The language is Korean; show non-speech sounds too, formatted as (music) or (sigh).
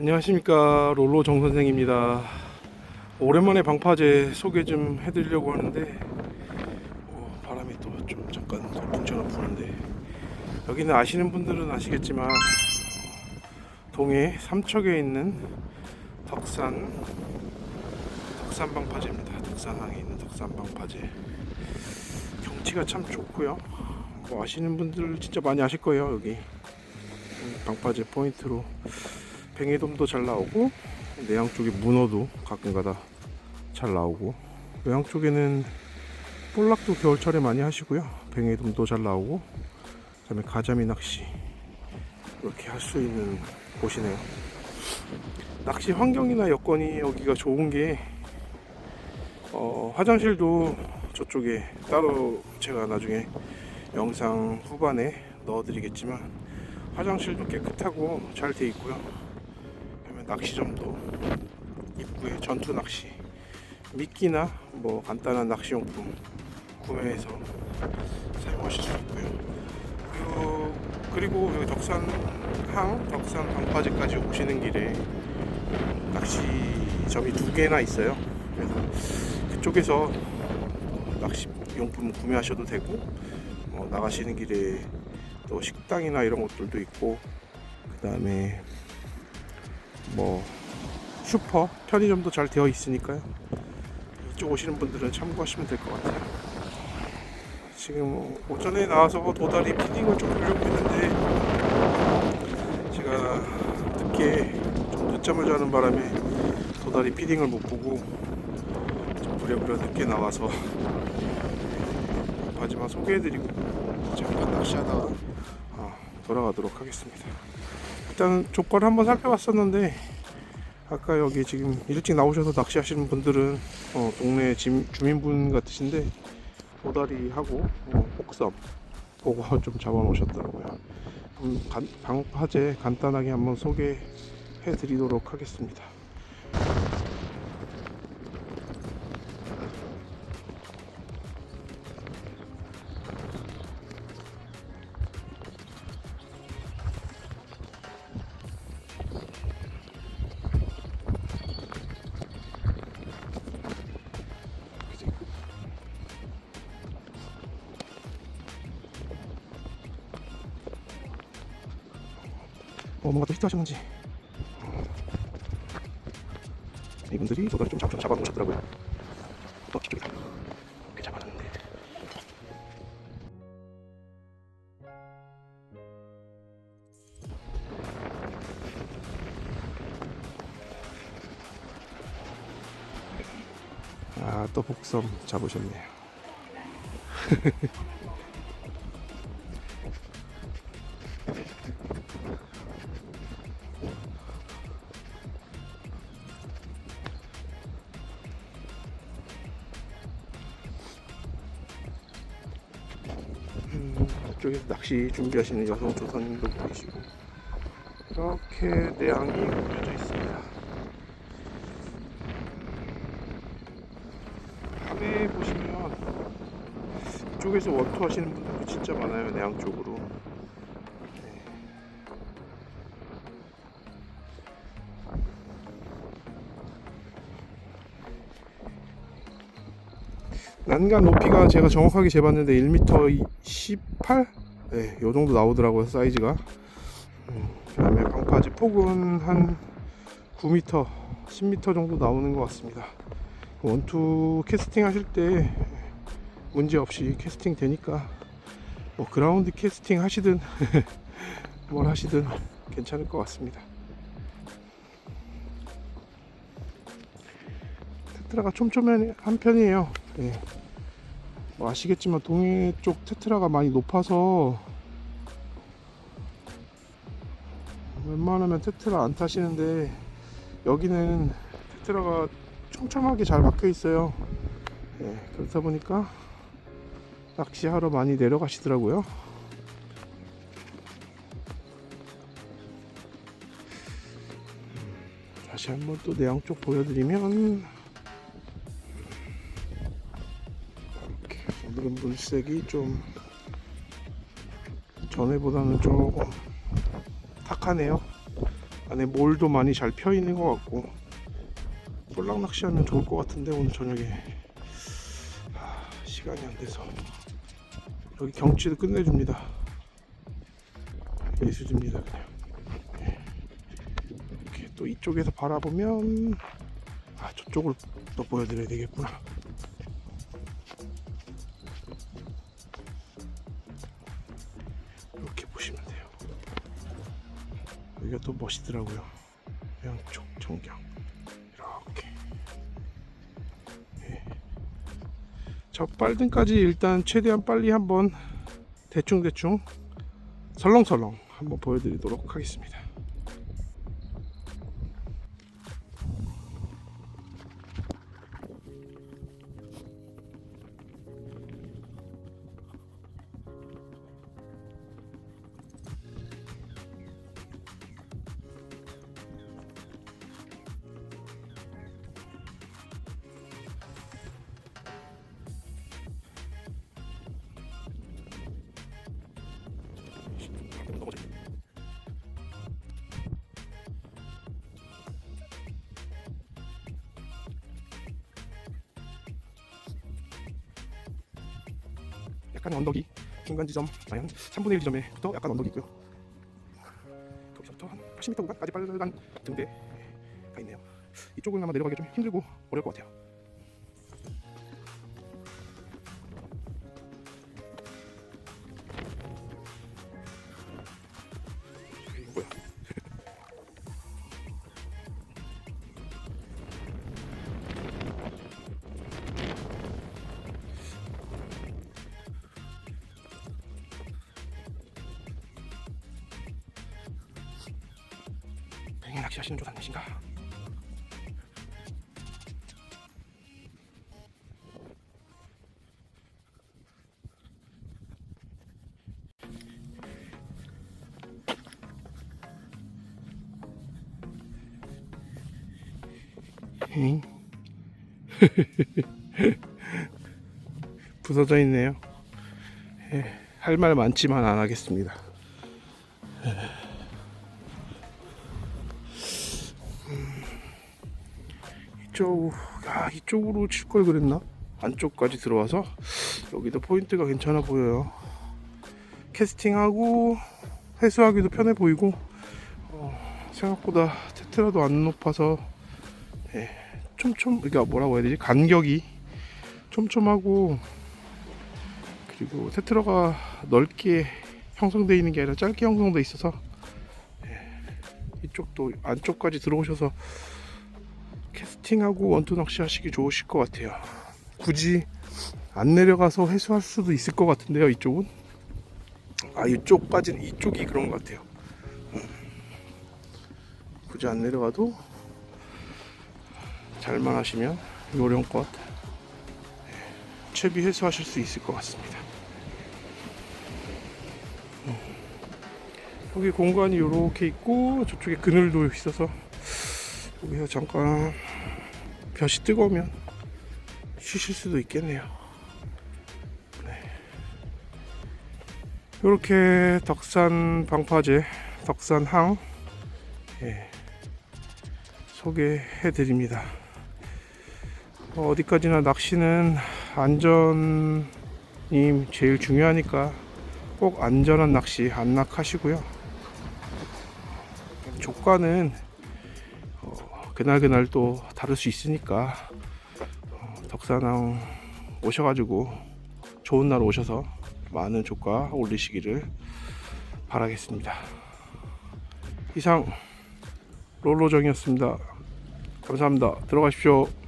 안녕하십니까 롤로 정 선생입니다. 오랜만에 방파제 소개 좀 해드리려고 하는데 어, 바람이 또 좀 잠깐 돌풍처럼 부는데 여기는 아시는 분들은 아시겠지만 어, 동해 삼척에 있는 덕산 덕산 방파제입니다. 덕산항에 있는 덕산 방파제 경치가 참 좋고요. 뭐 아시는 분들 진짜 많이 아실 거예요 여기 방파제 포인트로 뱅에돔도 잘 나오고 내양 쪽에 문어도 가끔가다 잘 나오고. 외양 쪽에는 볼락도 겨울철에 많이 하시고요. 뱅에돔도 잘 나오고. 그다음에 가자미 낚시 이렇게 할 수 있는 곳이네요. 낚시 환경이나 여건이 여기가 좋은 게 어, 화장실도 저쪽에 따로 제가 나중에 영상 후반에 넣어드리겠지만 화장실도 깨끗하고 잘 돼 있고요. 그다음에 낚시점도 입구에 전투 낚시, 미끼나 뭐 간단한 낚시용품 구매해서 사용하실 수 있고요. 그리고, 여기 덕산항, 덕산 방파제까지 오시는 길에 낚시점이 두 개나 있어요. 그래서 그쪽에서 낚시 용품 구매하셔도 되고 어, 나가시는 길에 또 식당이나 이런 것들도 있고 그 다음에 뭐 슈퍼 편의점도 잘 되어 있으니까요 이쪽 오시는 분들은 참고하시면 될 것 같아요 지금 오전에 나와서 도다리 피딩을 좀 보려고 했는데 제가 늦게 좀 늦잠을 자는 바람에 도다리 피딩을 못 보고 좀 부랴부랴 늦게 나와서 마지막 소개해드리고 잠깐 낚시하다가 어, 돌아가도록 하겠습니다. 일단 조건 한번 살펴봤었는데 아까 여기 지금 일찍 나오셔서 낚시하시는 분들은 어, 동네 지- 주민분 같으신데 도다리하고 어, 폭섬 그거 (laughs) 좀 잡아놓으셨더라고요. 음, 간- 방파제 간단하게 한번 소개해 드리도록 하겠습니다. 뭔가 또 히트하신 건지. 이분들이 도다리 좀 잡, 잡아놓으셨더라고요. 또 저쪽이다. 이렇게 잡아놨는데. 아또 복섬 잡으셨네요 (laughs) 저쪽에 낚시 준비하시는 여성 조사님도 보이시고 이렇게 내양이 꾸며져 있습니다. 밤에 보시면 이쪽에서 원투 하시는 분들도 진짜 많아요 내양 쪽으로. 네. 난간 높이가 제가 정확하게 재봤는데 1m 18? 네, 요 정도 나오더라고요, 사이즈가. 음, 그다음에 방파제 폭은 한 9m, 10m 정도 나오는 것 같습니다. 원투 캐스팅 하실 때 문제 없이 캐스팅 되니까 뭐 그라운드 캐스팅 하시든 (laughs) 뭘 하시든 괜찮을 것 같습니다. 테트라가 촘촘한 편이에요. 예. 뭐 아시겠지만 동해 쪽 테트라가 많이 높아서 웬만하면 테트라 안 타시는데 여기는 테트라가 촘촘하게 잘 박혀 있어요. 예, 그렇다 보니까 낚시하러 많이 내려가시더라고요. 다시 한번 또 내양 쪽 보여드리면 오늘은 물색이 좀 전에보다는 조금 탁하네요. 안에 몰도 많이 잘 펴 있는 것 같고 볼락 낚시하면 좋을 것 같은데 오늘 저녁에 하, 시간이 안 돼서 여기 경치도 끝내줍니다. 예술입니다 그냥. 예. 이렇게 또 이쪽에서 바라보면 아 저쪽을 또 보여드려야 되겠구나. 여기가 또 멋있더라고요. 양쪽 청경 이렇게. 예. 저 빨등까지 일단 최대한 빨리 한번 대충 대충 설렁설렁 한번 보여드리도록 하겠습니다. 약간 언덕이 중간 지점 한 3분의 1 지점에부터 약간 언덕이 있고요. 거기서부터 한 80m 구간까지 빨간 등대가 있네요. 이쪽은 아마 내려가기 좀 힘들고 어려울 것 같아요. 뱅이 낚시 하시는 조사님이신가? 엥? 부서져 있네요. 할 말 많지만 안 하겠습니다. 아, 이쪽으로 칠 걸 그랬나? 안쪽까지 들어와서 여기도 포인트가 괜찮아 보여요. 캐스팅하고 회수하기도 편해 보이고 어, 생각보다 테트라도 안 높아서 예, 촘촘 그러니까 뭐라고 해야 되지 간격이 촘촘하고 그리고 테트라가 넓게 형성되어 있는 게 아니라 짧게 형성되어 있어서 예, 이쪽도 안쪽까지 들어오셔서 캐스팅하고 원투 낚시 하시기 좋으실 것 같아요. 굳이 안 내려가서 회수할 수도 있을 것 같은데요. 이쪽은 아 이쪽까지는 이쪽이 그런 것 같아요. 음. 굳이 안 내려가도 잘만 하시면 요령껏 예, 채비 회수하실 수 있을 것 같습니다. 음. 여기 공간이 이렇게 있고 저쪽에 그늘도 있어서 여기서 잠깐 볕이 뜨거우면 쉬실 수도 있겠네요. 네. 이렇게 덕산 방파제, 덕산항 예, 소개해 드립니다. 어, 어디까지나 낚시는 안전이 제일 중요하니까 꼭 안전한 낚시 안낚하시고요. 조과는 그날 그날 또 다를 수 있으니까 어, 덕산항 오셔가지고 좋은 날 오셔서 많은 조가 올리시기를 바라겠습니다. 이상 롤로정이었습니다. 감사합니다. 들어가십시오.